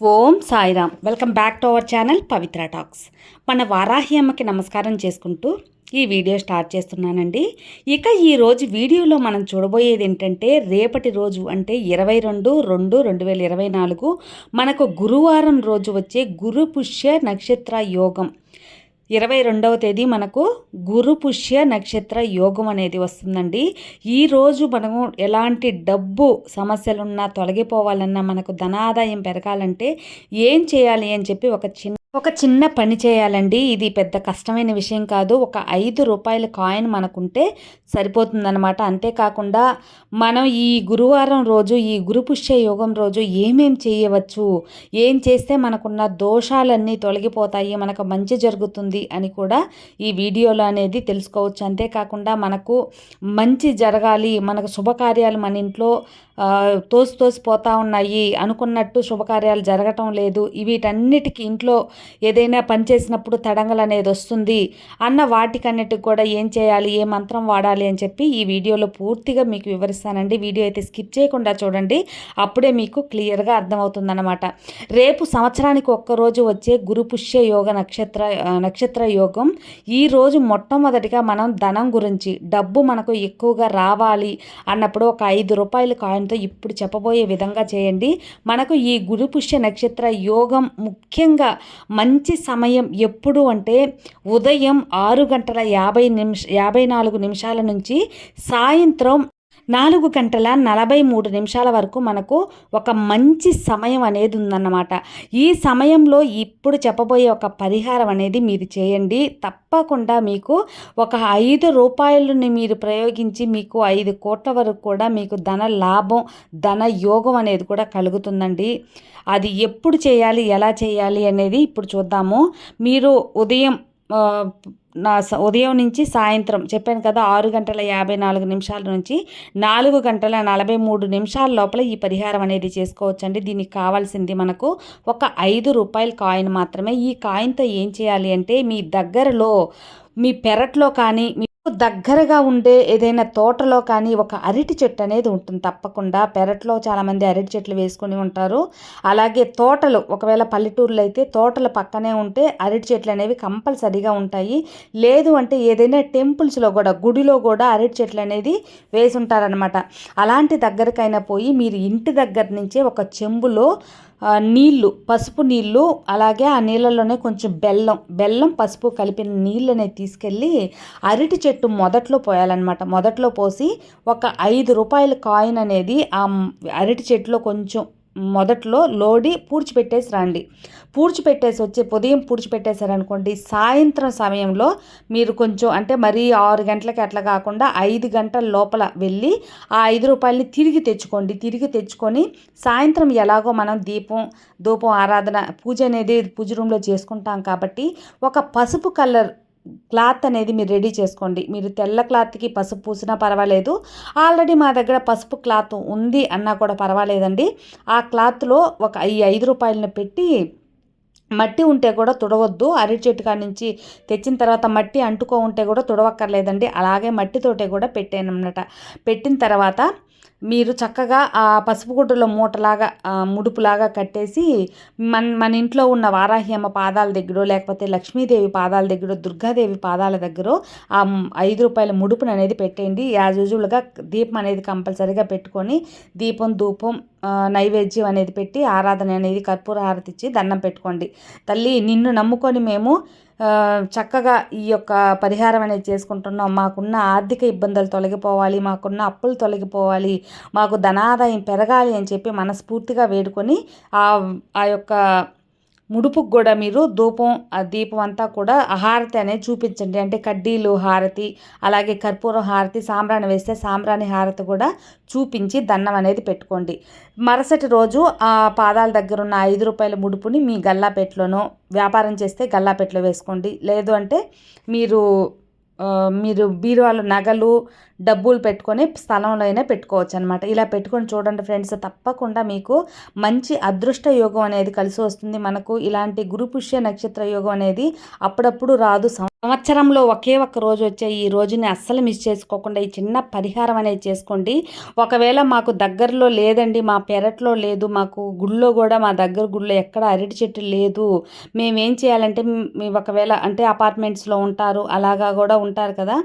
Om Sairam. Welcome back to our channel Pavitra talks మన వారాహి అమ్మకి నమస్కారం చేసుకుంటూ ఈ వీడియో స్టార్ట్ చేస్తున్నానండి. ఇక ఈరోజు వీడియోలో మనం చూడబోయేది ఏంటంటే రేపటి రోజు అంటే ఇరవై రెండు రెండు రెండు వేల ఇరవై నాలుగు మనకు గురువారం రోజు వచ్చే గురు పుష్య నక్షత్ర యోగం. ఇరవై రెండవ తేదీ మనకు గురు పుష్య నక్షత్ర యోగం అనేది వస్తుందండి. ఈరోజు మనము ఎలాంటి డబ్బు సమస్యలున్నా తొలగిపోవాలన్నా మనకు ధనాదాయం పెరగాలంటే ఏం చేయాలి అని చెప్పి ఒక చిన్న ఒక చిన్న పని చేయాలండి. ఇది పెద్ద కష్టమైన విషయం కాదు. ఒక ఐదు రూపాయల కాయిన్ మనకుంటే సరిపోతుందన్నమాట. అంతేకాకుండా మనం ఈ గురువారం రోజు ఈ గురుపుష్య యోగం రోజు ఏమేం చేయవచ్చు? ఏం చేస్తే మనకున్న దోషాలన్నీ తొలగిపోతాయి? మనకు మంచి జరుగుతుంది అని కూడా ఈ వీడియోలో అనేది తెలుసుకోవచ్చు. అంతేకాకుండా మనకు మంచి జరగాలి. మనకు శుభకార్యాలు మన ఇంట్లో తోసి తోసిపోతూ ఉన్నాయి అనుకున్నట్టు శుభకార్యాలు జరగటం లేదు. వీటన్నిటికీ ఇంట్లో ఏదైనా పని చేసినప్పుడు తడంగలు అనేది వస్తుంది. అన్న వాటికన్నిటికి కూడా ఏం చేయాలి ఏ మంత్రం వాడాలి అని చెప్పి ఈ వీడియోలో పూర్తిగా మీకు వివరిస్తానండి. వీడియో అయితే స్కిప్ చేయకుండా చూడండి. అప్పుడే మీకు క్లియర్గా అర్థమవుతుందన్నమాట. రేపు సంవత్సరానికి ఒక్కరోజు వచ్చే గురు పుష్య యోగ నక్షత్ర నక్షత్ర యోగం. ఈరోజు మొట్టమొదటిగా మనం ధనం గురించి డబ్బు మనకు ఎక్కువగా రావాలి అన్నప్పుడు ఒక ఐదు రూపాయలు కాయిన్ సహాయంతో ఇప్పుడు చెప్పబోయే విధంగా చేయండి. మనకు ఈ గురు పుష్య నక్షత్ర యోగం ముఖ్యంగా మంచి సమయం ఎప్పుడు అంటే ఉదయం ఆరు గంటల యాభై నిమిష యాభై నాలుగు నిమిషాల నుంచి సాయంత్రం నాలుగు గంటల నలభై మూడు నిమిషాల వరకు మనకు ఒక మంచి సమయం అనేది ఉందన్నమాట. ఈ సమయంలో ఇప్పుడు చెప్పబోయే ఒక పరిహారం అనేది మీరు చేయండి. తప్పకుండా మీకు ఒక ఐదు రూపాయలని మీరు ప్రయోగించి మీకు ఐదు కోట్ల వరకు కూడా మీకు ధన లాభం ధన యోగం అనేది కూడా కలుగుతుందండి. అది ఎప్పుడు చేయాలి ఎలా చేయాలి అనేది ఇప్పుడు చూద్దాము. మీరు ఉదయం నా ఉదయం నుంచి సాయంత్రం చెప్పాను కదా ఆరు గంటల యాభై నాలుగు నిమిషాల నుంచి నాలుగు గంటల నలభై మూడు నిమిషాల లోపల ఈ పరిహారం అనేది చేసుకోవచ్చండి. దీనికి కావాల్సింది మనకు ఒక ఐదు రూపాయల కాయిన్ మాత్రమే. ఈ కాయిన్తో ఏం చేయాలి అంటే మీ దగ్గరలో మీ పెరట్లో కానీ మీ దగ్గరగా ఉండే ఏదైనా తోటలో కానీ ఒక అరటి చెట్టు అనేది ఉంటుంది తప్పకుండా. పెరట్లో చాలామంది అరటి చెట్లు వేసుకొని ఉంటారు. అలాగే తోటలు ఒకవేళ పల్లెటూరులో అయితే తోటల పక్కనే ఉంటే అరటి చెట్లు అనేవి కంపల్సరీగా ఉంటాయి. లేదు అంటే ఏదైనా టెంపుల్స్లో కూడా గుడిలో కూడా అరటి చెట్లు అనేది వేసి ఉంటారనమాట అలాంటి దగ్గరకైనా పోయి మీరు ఇంటి దగ్గర నుంచే ఒక చెంబులో నీళ్ళు పసుపు నీళ్ళు అలాగే ఆ నీళ్ళలోనే కొంచెం బెల్లం బెల్లం పసుపు కలిపిన నీళ్ళని తీసుకెళ్ళి అరటి చెట్టు మొదట్లో పోయాలన్నమాట. మొదట్లో పోసి ఒక ఐదు రూపాయల కాయిన్ అనేది ఆ అరటి చెట్టులో కొంచెం మొదట్లో లోడి పూడ్చిపెట్టేసి రండి. పూడ్చిపెట్టేసి వచ్చి ఉదయం పూడ్చిపెట్టేశారనుకోండి సాయంత్రం సమయంలో మీరు కొంచెం అంటే మరీ ఆరు గంటలకి అట్లా కాకుండా ఐదు గంటల లోపల వెళ్ళి ఆ ఐదు రూపాయలని తిరిగి తెచ్చుకోండి. తిరిగి తెచ్చుకొని సాయంత్రం ఎలాగో మనం దీపం ధూపం ఆరాధన పూజ అనేది పూజ రూమ్లో చేసుకుంటాం కాబట్టి ఒక పసుపు కలర్ క్లాత్ అనేది మీరు రెడీ చేసుకోండి. మీరు తెల్ల క్లాత్కి పసుపు పూసినా పర్వాలేదు. ఆల్రెడీ మా దగ్గర పసుపు క్లాత్ ఉంది అన్నా కూడా పర్వాలేదండి. ఆ క్లాత్లో ఒక ఈ ఐదు రూపాయలను పెట్టి మట్టి ఉంటే కూడా తుడవద్దు. అరటి చెట్టు కాడి నుంచి తెచ్చిన తర్వాత మట్టి అంటుకో ఉంటే కూడా తుడవక్కర్లేదండి. అలాగే మట్టితోటే కూడా పెట్టాను పెట్టిన తర్వాత మీరు చక్కగా ఆ పసుపు గుడ్డలో మూటలాగా ముడుపులాగా కట్టేసి మన మన ఇంట్లో ఉన్న వారాహ్యమ్మ పాదాల దగ్గర లేకపోతే లక్ష్మీదేవి పాదాల దగ్గర దుర్గాదేవి పాదాల దగ్గర ఆ ఐదు రూపాయల ముడుపును అనేది పెట్టేయండి. యాజ్ యూజువల్గా దీపం అనేది కంపల్సరీగా పెట్టుకొని దీపం ధూపం నైవేద్యం అనేది పెట్టి ఆరాధన అనేది కర్పూర హారతి ఇచ్చి దండం పెట్టుకోండి. తల్లి నిన్ను నమ్ముకొని మేము చక్కగా ఈ యొక్క పరిహారం అనేది చేసుకుంటున్నాం. మాకున్న ఆర్థిక ఇబ్బందులు తొలగిపోవాలి మాకున్న అప్పులు తొలగిపోవాలి మాకు ధనాదాయం పెరగాలి అని చెప్పి మనస్ఫూర్తిగా వేడుకొని ఆ యొక్క ముడుపుకు కూడా మీరు ధూపం దీపం అంతా కూడా హారతి అనేది చూపించండి. అంటే కడ్డీలు హారతి అలాగే కర్పూరం హారతి సాంబ్రాణి వేస్తే సాంబ్రాణి హారతి కూడా చూపించి దండం అనేది పెట్టుకోండి. మరుసటి రోజు ఆ పాదాల దగ్గర ఉన్న ఐదు రూపాయల ముడుపుని మీ గల్లాపెట్లోనో వ్యాపారం చేస్తే గల్లాపెట్లో వేసుకోండి. లేదు అంటే మీరు మీరు బీరువాలో నగలు డబ్బులు పెట్టుకొని స్థలంలో అయినా పెట్టుకోవచ్చు అనమాట ఇలా పెట్టుకొని చూడండి ఫ్రెండ్స్ తప్పకుండా మీకు మంచి అదృష్ట యోగం అనేది కలిసి వస్తుంది. మనకు ఇలాంటి గురు పుష్య నక్షత్ర యోగం అనేది అప్పుడప్పుడు రాదు. సంవత్సరంలో ఒకే ఒక్క రోజు వచ్చే ఈ రోజుని అస్సలు మిస్ చేసుకోకుండా ఈ చిన్న పరిహారం అనేది చేసుకోండి. ఒకవేళ మాకు దగ్గరలో లేదండి మా పెరట్లో లేదు మాకు గుళ్ళో కూడా మా దగ్గర గుళ్ళో ఎక్కడ అరటి చెట్టు లేదు మేమేం చేయాలంటే ఒకవేళ అంటే అపార్ట్మెంట్స్లో ఉంటారు అలాగా కూడా ఉంటారు కదా.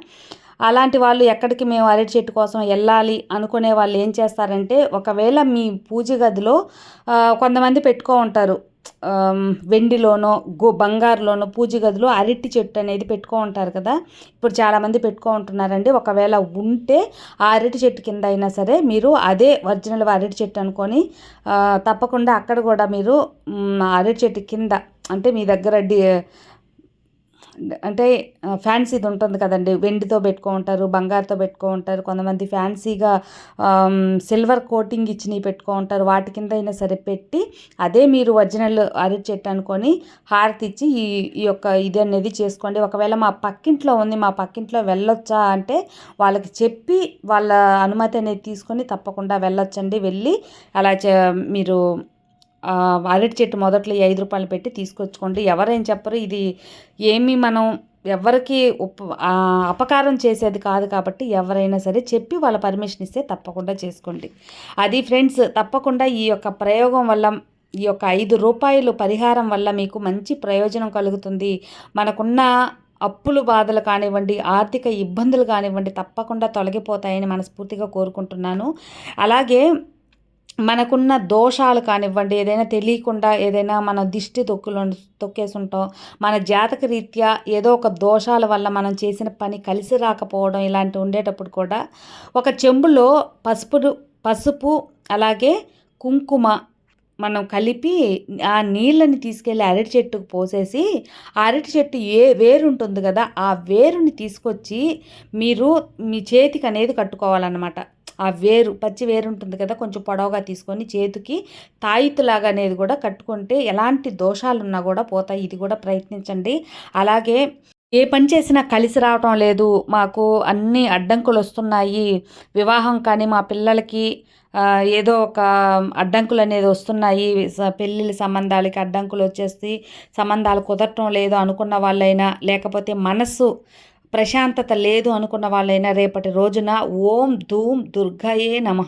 అలాంటి వాళ్ళు ఎక్కడికి మేము అరటి చెట్టు కోసం వెళ్ళాలి అనుకునే వాళ్ళు ఏం చేస్తారంటే ఒకవేళ మీ పూజ గదిలో కొంతమంది పెట్టుకో ఉంటారు. వెండిలోనో గో బంగారులోనో పూజ గదిలో అరటి చెట్టు అనేది పెట్టుకో ఉంటారు కదా. ఇప్పుడు చాలామంది పెట్టుకో ఉంటున్నారండి. ఒకవేళ ఉంటే ఆ అరటి చెట్టు కింద అయినా సరే మీరు అదే ఒరిజినల్ అరటి చెట్టు అనుకొని తప్పకుండా అక్కడ కూడా మీరు అరటి చెట్టు కింద అంటే మీ దగ్గర డి అంటే ఫ్యాన్సీది ఉంటుంది కదండి. వెండితో పెట్టుకో ఉంటారు బంగారుతో పెట్టుకో ఉంటారు కొంతమంది ఫ్యాన్సీగా సిల్వర్ కోటింగ్ ఇచ్చినవి పెట్టుకో ఉంటారు వాటి కింద అయినా సరే పెట్టి అదే మీరు ఒరిజినల్ అరటి చెట్టు అనుకొని హారతి ఇచ్చి ఈ ఈ యొక్క ఇది అనేది చేసుకోండి. ఒకవేళ మా పక్కింట్లో ఉంది మా పక్కింట్లో వెళ్ళొచ్చా అంటే వాళ్ళకి చెప్పి వాళ్ళ అనుమతి అనేది తీసుకొని తప్పకుండా వెళ్ళొచ్చండి. వెళ్ళి అలా మీరు అరటి చెట్టు మొదట్లో ఐదు రూపాయలు పెట్టి తీసుకొచ్చుకోండి. ఎవరేం చెప్పరు ఇది ఏమి మనం ఎవరికి ఉప్ అపకారం చేసేది కాదు కాబట్టి ఎవరైనా సరే చెప్పి వాళ్ళ పర్మిషన్ ఇస్తే తప్పకుండా చేసుకోండి. అది ఫ్రెండ్స్ తప్పకుండా ఈ యొక్క ప్రయోగం వల్ల ఈ యొక్క ఐదు రూపాయలు పరిహారం వల్ల మీకు మంచి ప్రయోజనం కలుగుతుంది. మనకున్న అప్పులు బాధలు కానివ్వండి ఆర్థిక ఇబ్బందులు కానివ్వండి తప్పకుండా తొలగిపోతాయని మనస్ఫూర్తిగా కోరుకుంటున్నాను. అలాగే మనకున్న దోషాలు కానివ్వండి ఏదైనా తెలియకుండా ఏదైనా మన దిష్టి తొక్కులు తొక్కేసుంటాం మన జాతక రీత్యా ఏదో ఒక దోషాల వల్ల మనం చేసిన పని కలిసి రాకపోవడం ఇలాంటివి ఉండేటప్పుడు కూడా ఒక చెంబులో పసుపు పసుపు అలాగే కుంకుమ మనం కలిపి ఆ నీళ్ళని తీసుకెళ్ళి అరటి చెట్టుకు పోసేసి ఆ అరటి చెట్టు ఏ వేరు ఉంటుంది కదా ఆ వేరుని తీసుకొచ్చి మీరు మీ చేతికి అనేది కట్టుకోవాలన్నమాట. ఆ వేరు పచ్చి వేరు ఉంటుంది కదా కొంచెం పొడవుగా తీసుకొని చేతికి తాయితులాగా అనేది కూడా కట్టుకుంటే ఎలాంటి దోషాలు ఉన్నా కూడా పోతాయి. ఇది కూడా ప్రయత్నించండి. అలాగే ఏ పని చేసినా కలిసి రావటం లేదు. మాకు అన్ని అడ్డంకులు వస్తున్నాయి. వివాహం కానీ మా పిల్లలకి ఏదో ఒక అడ్డంకులు అనేది వస్తున్నాయి. పెళ్ళిళ్ళ సంబంధాలకి అడ్డంకులు వచ్చేసి సంబంధాలు కుదరటం లేదు అనుకున్న వాళ్ళైనా లేకపోతే మనస్సు ప్రశాంతత లేదు అనుకున్న వాళ్ళైనా రేపటి రోజున ఓం ధూమ్ దుర్గయే నమ.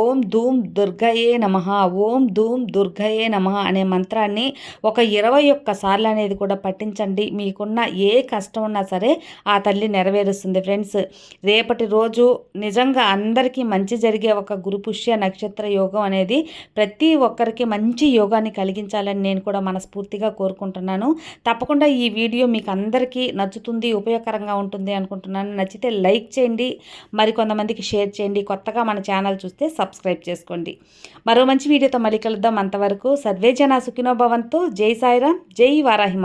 ఓం ధూమ్ దుర్గయే నమ. ఓం ధూమ్ దుర్గయే నమ అనే మంత్రాన్ని ఒక ఇరవై ఒక్క సార్లు అనేది కూడా పట్టించండి మీకున్న ఏ కష్టం ఉన్నా సరే ఆ తల్లి నెరవేరుస్తుంది ఫ్రెండ్స్. రేపటి రోజు నిజంగా అందరికీ మంచి జరిగే ఒక గురుపుష్య నక్షత్ర యోగం అనేది ప్రతి ఒక్కరికి మంచి యోగాన్ని కలిగించాలని నేను కూడా మనస్ఫూర్తిగా కోరుకుంటున్నాను. తప్పకుండా ఈ వీడియో మీకు అందరికీ నచ్చుతుంది ఉపయోగకరంగా ఉపయోగకరంగా ఉంటుంది అనుకుంటున్నాను. నచ్చితే లైక్ చేయండి మరి కొంతమందికి షేర్ చేయండి. కొత్తగా మన ఛానల్ చూస్తే సబ్స్క్రైబ్ చేసుకోండి. మరో మంచి వీడియోతో మళ్ళీ కలుద్దాం. అంతవరకు సర్వే జన సుఖినోభవంతో జై సాయిరామ్. జై వారాహి